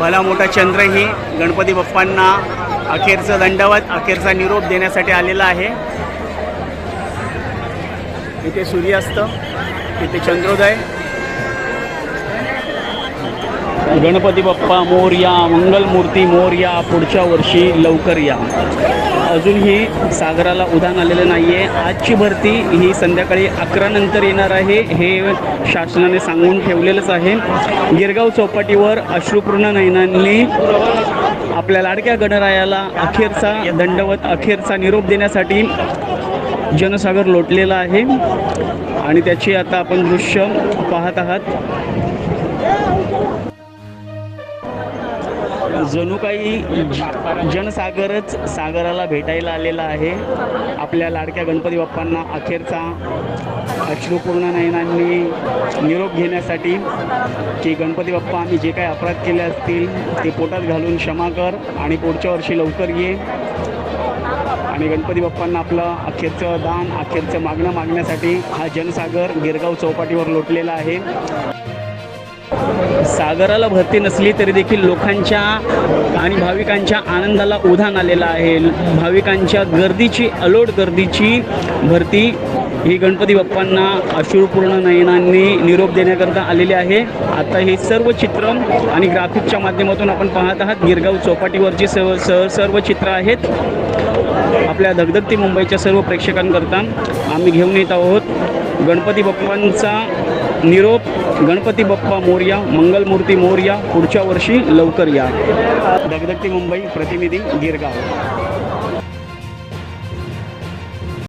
भला मोठा चंद्रही गणपती बाप्पांना अखेरचं दंडवत अखेरचा निरोप देण्यासाठी आलेला आहे. इथे सूर्यास्त इथे चंद्रोदय गणपती बाप्पा मोरया मंगलमूर्ती मोरया पुढच्या वर्षी लवकर या. अजूनही सागराला उधाण आलेलं नाही आहे आजची भरती ही संध्याकाळी अकरा नंतर येणार आहे हे शासनाने सांगून ठेवलेलंच आहे. गिरगाव चौपाटीवर अश्रुपूर्ण नयनांनी आपल्या लाडक्या गणरायाला अखेरचा दंडवत अखेरचा निरोप देण्यासाठी जनसागर लोटलेला आहे. आणि त्याची आता आपण दृश्य पाहत आहात. जणू काही जनसागरच सागराला भेटायला आलेला आहे. आपल्या लाडक्या गणपती बाप्पांना अखेरचा अश्रुपूर्ण नयनांनी निरोप घेण्यासाठी की गणपती बाप्पा आम्ही जे काही अपराध केले असतील ते पोटात घालून क्षमा कर आणि पुढच्या वर्षी लवकर ये. आणि गणपती बाप्पांना आपलं अखेरचं दान अखेरचं मागणं मागण्यासाठी हा जनसागर गिरगाव चौपाटीवर लोटलेला आहे. सागराला भरती नसली तरी देखील लोकांच्या आणि भाविकांच्या आनंदाला उधाण आलेलं आहे. भाविकांच्या गर्दीची अलोट गर्दीची भरती ही गणपती बाप्पांना अश्रुपूर्ण नयनांनी निरोप देण्याकरता आलेली आहे. आता हे सर्व चित्र आणि ग्राफिकच्या माध्यमातून आपण पाहत आहात. गिरगाव चौपाटीवरची सर्व सर्व सर्व चित्र आहेत. आपल्या धगधगती मुंबईच्या सर्व प्रेक्षकांकरता आम्ही घेऊन येत आहोत. गणपती बाप्पांचा निरोप गणपती बाप्पा मोर्या मंगलमूर्ती मोर्या पुढच्या वर्षी लवकर या. दगदगती मुंबई प्रतिनिधी गिरगाव.